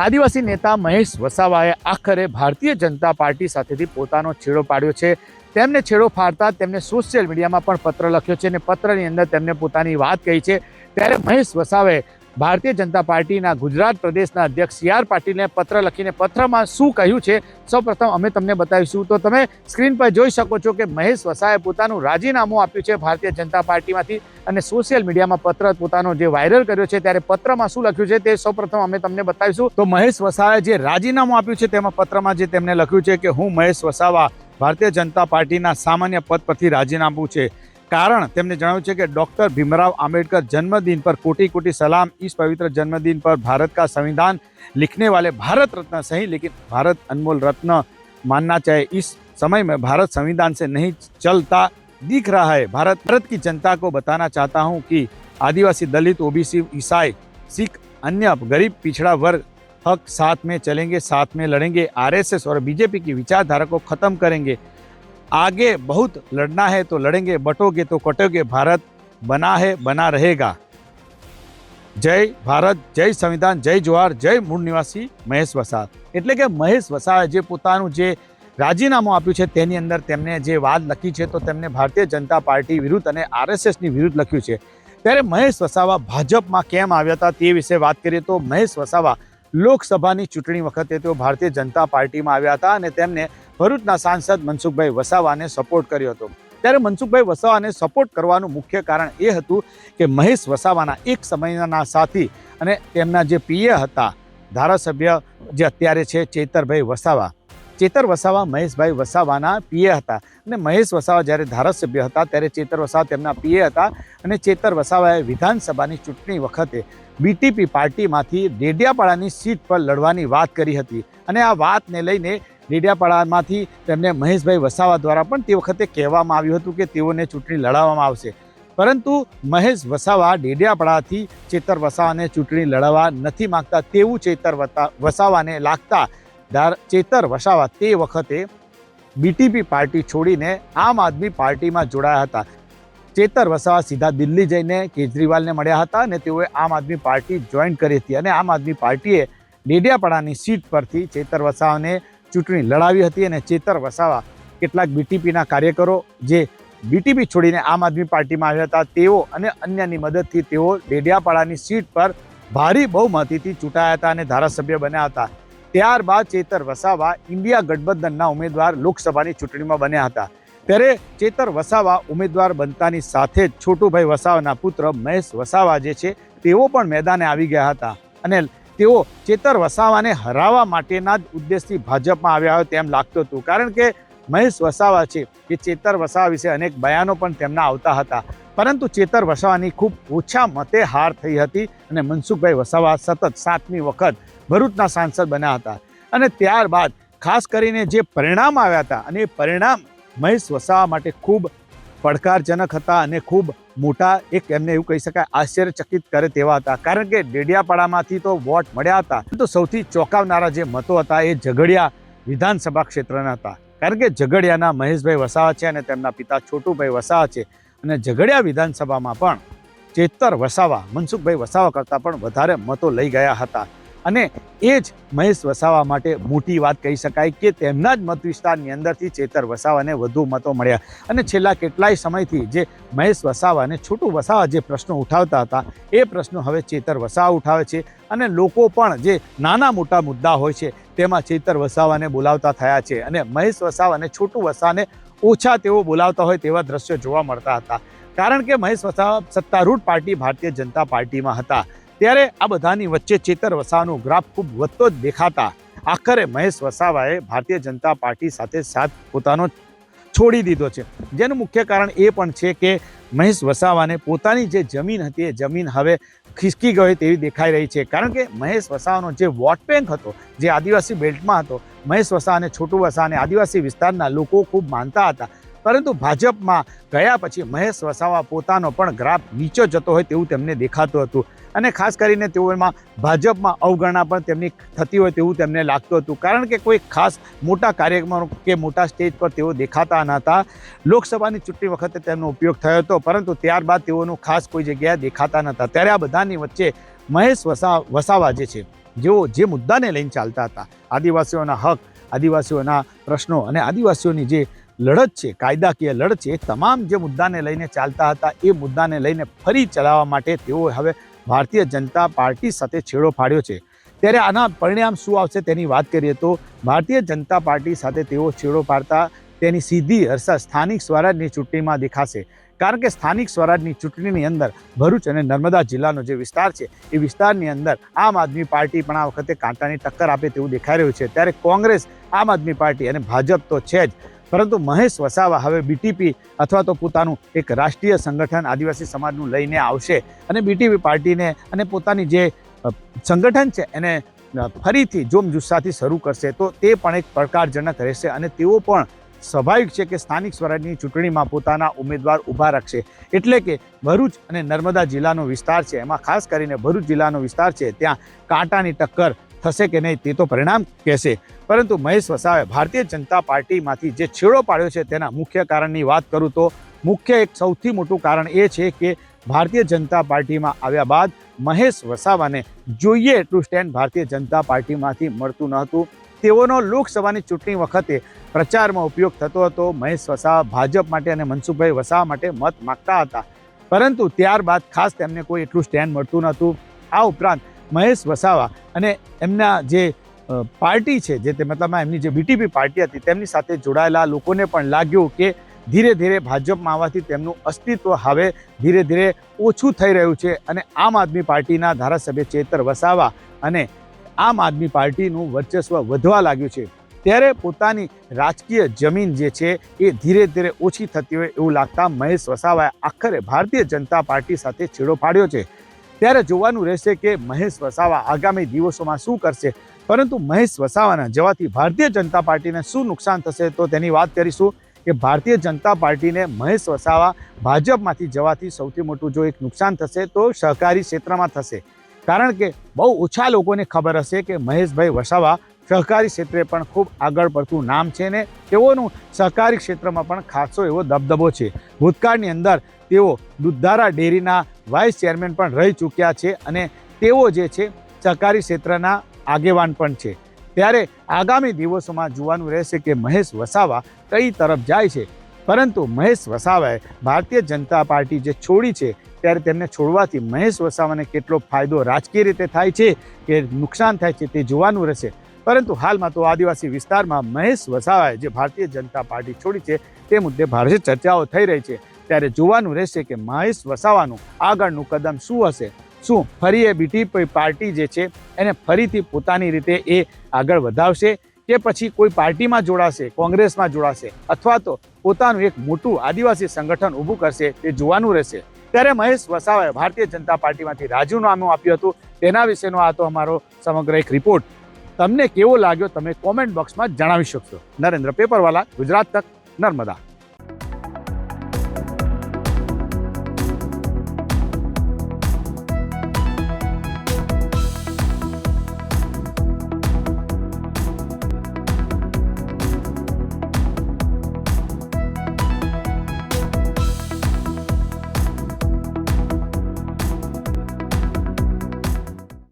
આદિવાસી નેતા મહેશ વસાવાએ આખરે ભારતીય જનતા પાર્ટી સાથેથી પોતાનો છેડો પાડ્યો છે. તેમને છેડો ફાડતા તેમને સોશિયલ મીડિયામાં પણ પત્ર લખ્યો છે અને પત્રની અંદર તેમને પોતાની વાત કહી છે. ત્યારે મહેશ વસાવાએ ભારતીય જનતા પાર્ટીના ગુજરાત પ્રદેશના અધ્યક્ષ સી આર પાટીલને પત્ર લખીને પત્રમાં શું કહ્યું છે, સૌપ્રથમ અમે તમને બતાવીશું. તો તમે સ્ક્રીન પર જોઈ શકો છો કે મહેશ વસાએ પોતાનું રાજીનામું આપ્યું છે ભારતીય જનતા પાર્ટીમાંથી અને સોશિયલ મીડિયામાં પત્ર પોતાનો જે વાયરલ કર્યો છે ત્યારે પત્રમાં શું લખ્યું છે તે સૌપ્રથમ અમે તમને બતાવીશું. તો મહેશ વસાએ જે રાજીનામું આપ્યું છે તેમાં પત્રમાં જે તેમણે લખ્યું છે કે હું મહેશ વસાવા ભારતીય જનતા પાર્ટીના સામાન્ય પદ પરથી રાજીનામું છે. कारण તેમણે જણાવ્યું છે કે ડૉક્ટર ભીમરાવ આંબેડकर જન્મદિन पर कोटि कोटि सलाम इस पवित्र जन्मदिन पर भारत का संविधान लिखने वाले भारत रत्न सही लेकिन भारत अनमोल रत्न मानना चाहे इस समय में भारत संविधान से नहीं चलता दिख रहा है भारत भारत की जनता को बताना चाहता हूँ कि आदिवासी दलित ओबीसी ईसाई सिख अन्य गरीब पिछड़ा वर्ग हक साथ में चलेंगे साथ में लड़ेंगे आरएसएस और बीजेपी की विचारधारा को खत्म करेंगे आगे बहुत लड़ना है तो लड़ेंगे बटोगे तो कटोगे भारत बना है बना रहेगा જય ભારત જય સંવિધાન જય જોહાર જય મૂળ નિવાસી મહેશ વસાવા એટલે કે મહેશ વસાવાએ જે પોતાનું જે રાજીનામું આપ્યું છે તેની અંદર તેમને જે વાત લખી છે તો તેમને ભારતીય જનતા પાર્ટી વિરુદ્ધ અને આરએસએસની વિરુદ્ધ લખ્યું છે ત્યારે મહેશ વસાવા ભાજપમાં કેમ આવ્યા હતા તે વિશે વાત કરીએ તો મહેશ વસાવા લોકસભાની ચૂંટણી વખતે તેઓ ભારતીય જનતા પાર્ટીમાં આવ્યા હતા અને તેમને ભરૂચના સાંસદ મનસુખભાઈ વસાવાને સપોર્ટ કર્યો હતો. ત્યારે મનસુખભાઈ વસાવાને સપોર્ટ કરવાનું મુખ્ય કારણ એ હતું કે મહેશ વસાવાના એક સમયના સાથી અને તેમના જે પીએ હતા ધારાસભ્ય જે અત્યારે છે ચેતરભાઈ વસાવા ચેતર વસાવા મહેશભાઈ વસાવાના પીએ હતા. અને મહેશ વસાવા જ્યારે ધારાસભ્ય હતા, ત્યારે ચેતર વસાવા તેમના પીએ હતા અને ચેતર વસાવાએ વિધાનસભાની ચૂંટણી વખતે બીટીપી પાર્ટીમાંથી ડેડિયાપાડાની સીટ પર લડવાની વાત કરી હતી. અને આ વાતને લઈને ડેડિયાપાડામાંથી તેમને મહેશભાઈ વસાવા દ્વારા પણ તે વખતે કહેવામાં આવ્યું હતું કે તેઓને ચૂંટણી લડાવવામાં આવશે. પરંતુ મહેશ વસાવા ડેડિયાપાડાથી ચેતર વસાવાને ચૂંટણી લડાવવા નથી માંગતા તેવું ચેતર વસાવાને લાગતા દાર ચેતર વસાવા તે વખતે બીટીપી પાર્ટી છોડીને આમ આદમી પાર્ટીમાં જોડાયા હતા. ચેતર વસાવા સીધા દિલ્હી જઈને કેજરીવાલને મળ્યા હતા અને તેઓએ આમ આદમી પાર્ટી જોઈન કરી હતી અને આમ આદમી પાર્ટીએ ડેડિયાપાડાની સીટ પરથી ચેતર વસાવાને ચૂંટણી લડાવી હતી અને ચેતર વસાવા કેટલાક બીટીપીના કાર્યકરો જે બીટીપી છોડીને આમ આદમી પાર્ટીમાં આવ્યા હતા, તેઓ અને અન્યની મદદથી તેઓ ડેડિયાપાડાની સીટ પર ભારી બહુમતીથી ચૂંટાયા હતા અને ધારાસભ્ય બન્યા હતા. ત્યારબાદ ચેતર વસાવા ઇન્ડિયા ગઠબંધનના ઉમેદવાર લોકસભાની ચૂંટણીમાં બન્યા હતા. ત્યારે ચેતર વસાવા ઉમેદવાર બનતાની સાથે જ છોટુભાઈ વસાવાના પુત્ર મહેશ વસાવા જે છે, તેઓ પણ મેદાને આવી ગયા હતા અને તેઓ ચેતર વસાવાને હરાવવા માટેના જ ઉદ્દેશથી ભાજપમાં આવ્યા હોય તેમ લાગતું હતું. કારણ કે મહેશ વસાવા છે એ ચેતર વસાવા વિશે અનેક બયાનો પણ તેમના આવતા હતા. પરંતુ ચેતર વસાવાની ખૂબ ઓછા મતે હાર થઈ હતી અને મનસુખભાઈ વસાવા સતત સાતમી વખત ભરૂચના સાંસદ બન્યા હતા. અને ત્યારબાદ ખાસ કરીને જે પરિણામ આવ્યા હતા, અને એ પરિણામ મહેશ વસાવા માટે ખૂબ પડકારજનક હતા અને ખૂબ મોટા એક એમને એવું કહી શકાય આશ્ચર્યચકિત કરે તેવા હતા. કારણ કે ડેડિયાપાડામાંથી તો વોટ મળ્યા હતા. તો સૌથી ચોંકાવનારા જે મતો હતા એ ઝઘડિયા વિધાનસભા ક્ષેત્રના હતા. કારણ કે ઝઘડિયાના મહેશભાઈ વસાવા છે અને તેમના પિતા છોટુભાઈ વસાવા છે. અને ઝઘડિયા વિધાનસભામાં પણ ચેતર વસાવા, મનસુખભાઈ વસાવા કરતાં પણ વધારે મતો લઈ ગયા હતા. અને એ જ મહેશ વસાવા માટે મોટી વાત કહી શકાય કે તેમના જ મત વિસ્તારની અંદરથી ચેતર વસાવાને વધુ મતો મળ્યા. અને છેલ્લા કેટલાય સમયથી જે મહેશ વસાવા અને છોટુ વસાવા જે પ્રશ્નો ઉઠાવતા હતા, એ પ્રશ્નો હવે ચેતર વસાવા ઉઠાવે છે અને લોકો પણ જે નાના મોટા મુદ્દા હોય છે, તેમાં ચેતર વસાવાને બોલાવતા થયા છે. અને મહેશ વસાવા અને છોટુ વસાને ઓછા તેઓ બોલાવતા હોય તેવા દ્રશ્યો જોવા મળતા હતા. કારણ કે મહેશ વસાવા સત્તારૂઢ પાર્ટી ભારતીય જનતા પાર્ટીમાં હતા. ત્યારે આ બધાની વચ્ચે ચેતર વસાવાનો ગ્રાફ ખૂબ વધતો જ દેખાતા આખરે મહેશ વસાવાએ ભારતીય જનતા પાર્ટી સાથે સાથ પોતાનો છોડી દીધો છે. જેનું મુખ્ય કારણ એ પણ છે કે મહેશ વસાવાને પોતાની જે જમીન હતી, એ જમીન હવે ખિસકી ગઈ તેવી દેખાઈ રહી છે. કારણ કે મહેશ વસાવાનો જે વોટ બેંક હતો, જે આદિવાસી બેલ્ટમાં હતો, મહેશ વસા અને છોટુ વસા અને આદિવાસી વિસ્તારના લોકો ખૂબ માનતા હતા. પરંતુ ભાજપમાં ગયા પછી મહેશ વસાવા પોતાનો પણ ગ્રાફ નીચો જતો હોય તેવું તેમને દેખાતું હતું. અને ખાસ કરીને તેઓમાં ભાજપમાં અવગણના પણ તેમની થતી હોય તેવું તેમને લાગતું હતું. કારણ કે કોઈ ખાસ મોટા કાર્યક્રમો કે મોટા સ્ટેજ પર તેઓ દેખાતા ન હતા લોકસભાની ચૂંટણી વખતે તેમનો ઉપયોગ થયો હતો, પરંતુ ત્યારબાદ તેઓનું ખાસ કોઈ જગ્યાએ દેખાતા નહોતા. ત્યારે આ બધાની વચ્ચે મહેશ વસા, વસાવા જે છે, જેઓ જે મુદ્દાને લઈને ચાલતા હતા, આદિવાસીઓના હક, આદિવાસીઓના પ્રશ્નો અને આદિવાસીઓની જે લડત છે, કાયદાકીય લડત છે, એ તમામ જે મુદ્દાને લઈને ચાલતા હતા, એ મુદ્દાને લઈને ફરી ચલાવવા માટે તેઓએ હવે ભારતીય જનતા પાર્ટી સાથે છેડો ફાડ્યો છે. ત્યારે આના પરિણામ શું આવશે તેની વાત કરીએ તો, ભારતીય જનતા પાર્ટી સાથે તેઓ છેડો પાડતા તેની સીધી અસર સ્થાનિક સ્વરાજની ચૂંટણીમાં દેખાશે. કારણ કે સ્થાનિક સ્વરાજની ચૂંટણીની અંદર ભરૂચ અને નર્મદા જિલ્લાનો જે વિસ્તાર છે, એ વિસ્તારની અંદર આમ આદમી પાર્ટી પણ આ વખતે કાંટાની ટક્કર આપે તેવું દેખાઈ રહ્યું છે. ત્યારે કોંગ્રેસ, આમ આદમી પાર્ટી અને ભાજપ તો છે જ. પરંતુ મહેશ વસાવા હવે બીટીપી અથવા તો પોતાનું એક રાષ્ટ્રીય સંગઠન આદિવાસી સમાજનું લઈને આવશે અને બીટીપી પાર્ટીને અને પોતાની જે સંગઠન છે એને ફરીથી જોમ જુસ્સાથી શરૂ કરશે તો તે પણ એક પડકારજનક રહેશે અને તેઓ પણ સ્વાભાવિક છે કે સ્થાનિક સ્વરાજની ચૂંટણીમાં પોતાના ઉમેદવાર ઊભા રાખશે. એટલે કે ભરૂચ અને નર્મદા જિલ્લાનો વિસ્તાર છે. એમાં ખાસ કરીને ભરૂચ જિલ્લાનો વિસ્તાર છે. ત્યાં કાંટાની ટક્કર થશે કે નહીં તે તો પરિણામ કહેશે. પરંતુ મહેશ વસાવે ભારતીય જનતા પાર્ટીમાંથી જે છેડો પાડ્યો છે તેના મુખ્ય કારણની વાત કરું તો મુખ્ય એક સૌથી મોટું કારણ એ છે કે ભારતીય જનતા પાર્ટીમાં આવ્યા બાદ મહેશ વસાવાને જોઈએ એટલું સ્ટેન્ડ ભારતીય જનતા પાર્ટીમાંથી મળતું ન હતું તેઓનો લોકસભાની ચૂંટણી વખતે પ્રચારમાં ઉપયોગ થતો હતો. મહેશ વસાવા ભાજપ માટે અને મનસુખભાઈ વસાવા માટે મત માગતા હતા. પરંતુ ત્યારબાદ ખાસ તેમને કોઈ એટલું સ્ટેન્ડ મળતું નહોતું. આ ઉપરાંત મહેશ વસાવા અને એમના જે પાર્ટી છે, જે તે મતલબમાં એમની જે બીટીપી પાર્ટી હતી, તેમની સાથે જોડાયેલા લોકોને પણ લાગ્યું કે ધીરે ધીરે ભાજપમાં આવવાથી તેમનું અસ્તિત્વ હવે ધીરે ધીરે ઓછું થઈ રહ્યું છે અને આમ આદમી પાર્ટીના ધારાસભ્ય ચેતર વસાવા અને આમ આદમી પાર્ટીનું વર્ચસ્વ વધવા લાગ્યું છે. ત્યારે પોતાની રાજકીય જમીન જે છે એ ધીરે ધીરે ઓછી થતી હોય એવું લાગતા મહેશ વસાવાએ આખરે ભારતીય જનતા પાર્ટી સાથે છેડો પાડ્યો છે. ત્યારે જોવાનું રહેશે કે મહેશ વસાવા આગામી દિવસોમાં શું કરશે. પરંતુ મહેશ વસાવાના જવાથી ભારતીય જનતા પાર્ટીને શું નુકસાન થશે તો તેની વાત કરીશું કે ભારતીય જનતા પાર્ટીને મહેશ વસાવા ભાજપમાંથી જવાથી સૌથી મોટું જો એક નુકસાન થશે તો સહકારી ક્ષેત્રમાં થશે. કારણ કે બહુ ઓછા લોકોને ખબર હશે કે મહેશભાઈ વસાવા સહકારી ક્ષેત્રે પણ ખૂબ આગળ પડતું નામ છે ને તેઓનું સહકારી ક્ષેત્રમાં પણ ખાસો એવો દબદબો છે. ભૂતકાળની અંદર તેઓ દૂધધારા ડેરીના વાઇસ ચેરમેન પણ રહી ચૂક્યા છે અને તેઓ જે છે સહકારી ક્ષેત્રના આગેવાન પણ છે. ત્યારે આગામી દિવસોમાં જોવાનું રહેશે કે મહેશ વસાવા કઈ તરફ જાય છે. પરંતુ મહેશ વસાવાએ ભારતીય જનતા પાર્ટી જે છોડી છે, ત્યારે તેમને છોડવાથી મહેશ વસાવાને કેટલો ફાયદો રાજકીય રીતે થાય છે કે નુકસાન થાય છે તે જોવાનું રહેશે. પરંતુ હાલમાં તો આદિવાસી વિસ્તારમાં મહેશ વસાવાએ જે ભારતીય જનતા પાર્ટી છોડી છે, તે મુદ્દે ભારે ચર્ચાઓ થઈ રહી છે. ત્યારે જોવાનું રહેશે કે મહેશ વસાવાનું આગળનું કદમ શું હશે? શું ફરી એ બીટીપી પાર્ટી જે છે, એને ફરીથી પોતાની રીતે એ આગળ વધાવશે કે પછી કોઈ પાર્ટીમાં જોડાશે, કોંગ્રેસમાં જોડાશે અથવા તો પોતાનું એક મોટું આદિવાસી સંગઠન ઊભું કરશે તે જોવાનું રહેશે. ત્યારે મહેશ વસાવાએ ભારતીય જનતા પાર્ટીમાંથી રાજીનામું આપ્યું હતું. તેના વિશેનો આ તો અમારો સમગ્ર એક રિપોર્ટ તમને કેવો લાગ્યો? તમે કોમેન્ટ બોક્સમાં જણાવી શકશો. નરેન્દ્ર પેપરવાલા, ગુજરાત તક, નર્મદા.